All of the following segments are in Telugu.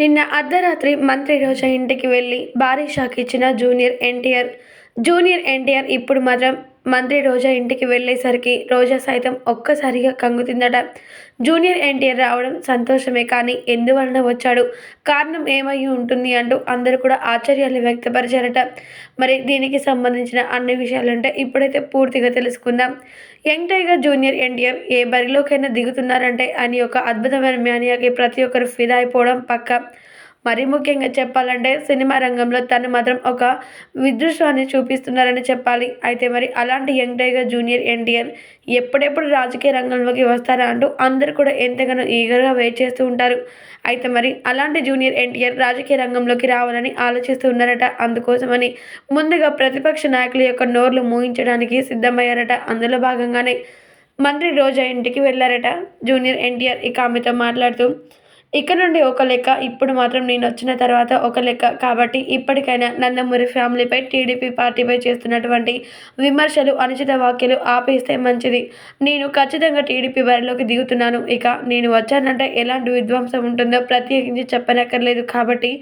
నిన్న అర్ధరాత్రి మంత్రి రోజా ఇంటికి వెళ్ళి భారీ షాక్ ఇచ్చిన జూనియర్ ఎన్టీఆర్. జూనియర్ ఎన్టీఆర్ ఇప్పుడు మాత్రం మంత్రి రోజా ఇంటికి వెళ్ళేసరికి రోజా సైతం ఒక్కసారిగా కంగుతిందట జూనియర్ ఎన్టీఆర్ రావడం సంతోషమే కానీ ఎందువలన వచ్చాడు? కారణం ఏమై ఉంటుంది అంటూ అందరూ కూడా ఆశ్చర్యాలు వ్యక్తపరిచారట. మరి దీనికి సంబంధించిన అన్ని విషయాలుంటే ఇప్పుడైతే పూర్తిగా తెలుసుకుందాం. యంగ్ టైగర్ జూనియర్ ఎన్టీఆర్ ఏ బరిలోకైనా దిగుతున్నారంటే అని ఒక అద్భుతమైన మ్యానియాకి ప్రతి ఒక్కరు ఫిదా అయిపోవడం పక్క. మరీ ముఖ్యంగా చెప్పాలంటే సినిమా రంగంలో తను మాత్రం ఒక విదృశ్వాన్ని చూపిస్తున్నారని చెప్పాలి. అయితే మరి అలాంటి యంగ్ టైగర్ జూనియర్ ఎన్టీఆర్ ఎప్పుడెప్పుడు రాజకీయ రంగంలోకి వస్తారా అంటూ అందరూ కూడా ఎంతగానో ఈగర్గా వెయిట్ చేస్తూ ఉంటారు. అయితే మరి అలాంటి జూనియర్ ఎన్టీఆర్ రాజకీయ రంగంలోకి రావాలని ఆలోచిస్తూ ఉన్నారట. అందుకోసమని ముందుగా ప్రతిపక్ష నాయకుల యొక్క నోర్లు మూయించడానికి సిద్ధమయ్యారట అందులో భాగంగానే మంత్రి రోజా ఇంటికి వెళ్ళారట జూనియర్ ఎన్టీఆర్ ఇక ఆమెతో మాట్లాడుతూ ఇక నుండి ఒక లెక్క ఇప్పుడు మాత్రం నేను వచ్చిన తర్వాత ఒక లెక్క. కాబట్టి ఇప్పటికైనా నందమూరి ఫ్యామిలీపై టీడీపీ పార్టీపై చేస్తున్నటువంటి విమర్శలు అనుచిత వ్యాఖ్యలు ఆపేస్తే మంచిది. నేను ఖచ్చితంగా టీడీపీ బరిలోకి దిగుతున్నాను. ఇక నేను వచ్చానంటే ఎలాంటి విధ్వంసం ఉంటుందో ప్రత్యేకించి చెప్పనక్కర్లేదు. కాబట్టి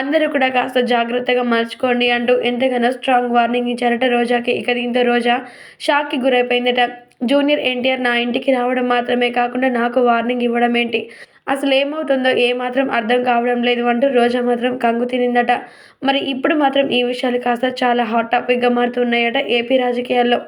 అందరూ కూడా కాస్త జాగ్రత్తగా మర్చుకోండి అంటూ ఎంతగానో స్ట్రాంగ్ వార్నింగ్ ఇచ్చారట రోజాకి. ఇక దీంతో రోజా షాక్కి గురైపోయిందట. జూనియర్ ఎన్టీఆర్ నా ఇంటికి రావడం మాత్రమే కాకుండా నాకు వార్నింగ్ ఇవ్వడం ఏంటి అసలు ఏమవుతుందో ఏమాత్రం అర్థం కావడం లేదు అంటూ రోజా మాత్రం కంగు తినిందట. మరి ఇప్పుడు మాత్రం ఈ విషయాలు కాస్త చాలా హాట్ టాపిక్గా మారుతున్నాయట ఏపీ రాజకీయాల్లో.